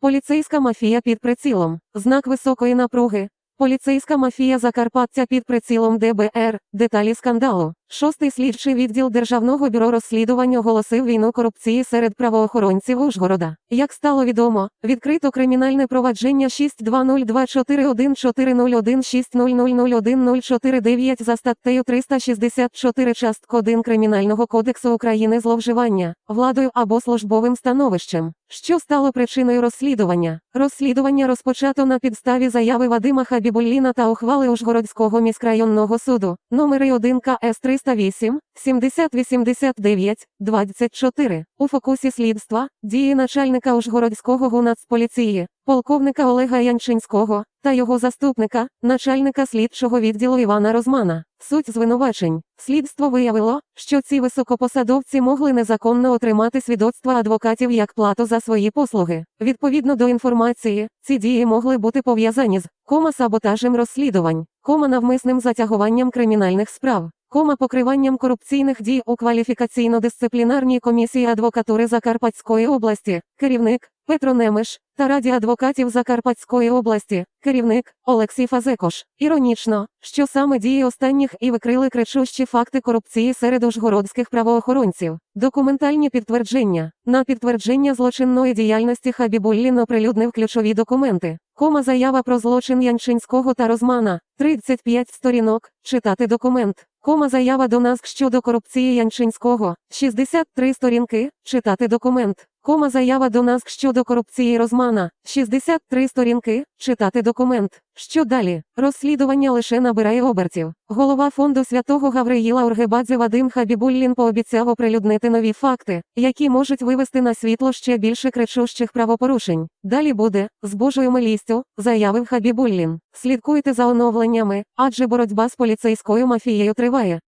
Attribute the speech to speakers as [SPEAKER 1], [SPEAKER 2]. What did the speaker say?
[SPEAKER 1] Поліцейська мафія під прицілом. Знак високої напруги. Поліцейська мафія Закарпаття під прицілом ДБР. Деталі скандалу. Шостий слідчий відділ Державного бюро розслідувань оголосив війну корупції серед правоохоронців Ужгорода. Як стало відомо, відкрито кримінальне провадження 62024140160001049 за статтею 364 частк 1 Кримінального кодексу України зловживання владою або службовим становищем. Що стало причиною розслідування? Розслідування розпочато на підставі заяви Вадима Хабібулліна та ухвали Ужгородського міськрайонного суду, номери 1 КС 308, 7089, 24. У фокусі слідства дії начальника Ужгородського ГУНАЦполіції, полковника Олега Янчинського та його заступника, начальника слідчого відділу Івана Розмана. Суть звинувачень. Слідство виявило, що ці високопосадовці могли незаконно отримати свідоцтва адвокатів як плату за свої послуги. Відповідно до інформації, ці дії могли бути пов'язані з кома саботажем розслідувань, кома навмисним затягуванням кримінальних справ. Кома покриванням корупційних дій у кваліфікаційно-дисциплінарній комісії адвокатури Закарпатської області, керівник Петро Немиш та Раді адвокатів Закарпатської області, керівник Олексій Фазекош. Іронічно, що саме дії останніх і викрили кричущі факти корупції серед ужгородських правоохоронців. Документальні підтвердження на підтвердження злочинної діяльності Хабібуллін оприлюднив ключові документи. Кома заява про злочин Янчинського та Розмана, 35 сторінок, читати документ. Кома заява до нас щодо корупції Янчинського, 63 сторінки, читати документ. Кома заява до нас щодо корупції Розмана, 63 сторінки, читати документ. Що далі? Розслідування лише набирає обертів. Голова фонду святого Гавриїла Ургебадзе Вадим Хабібуллін пообіцяв оприлюднити нові факти, які можуть вивести на світло ще більше кричущих правопорушень. Далі буде, з Божою милістю, заявив Хабібуллін. Слідкуйте за оновленнями, адже боротьба з поліцейською мафією триває.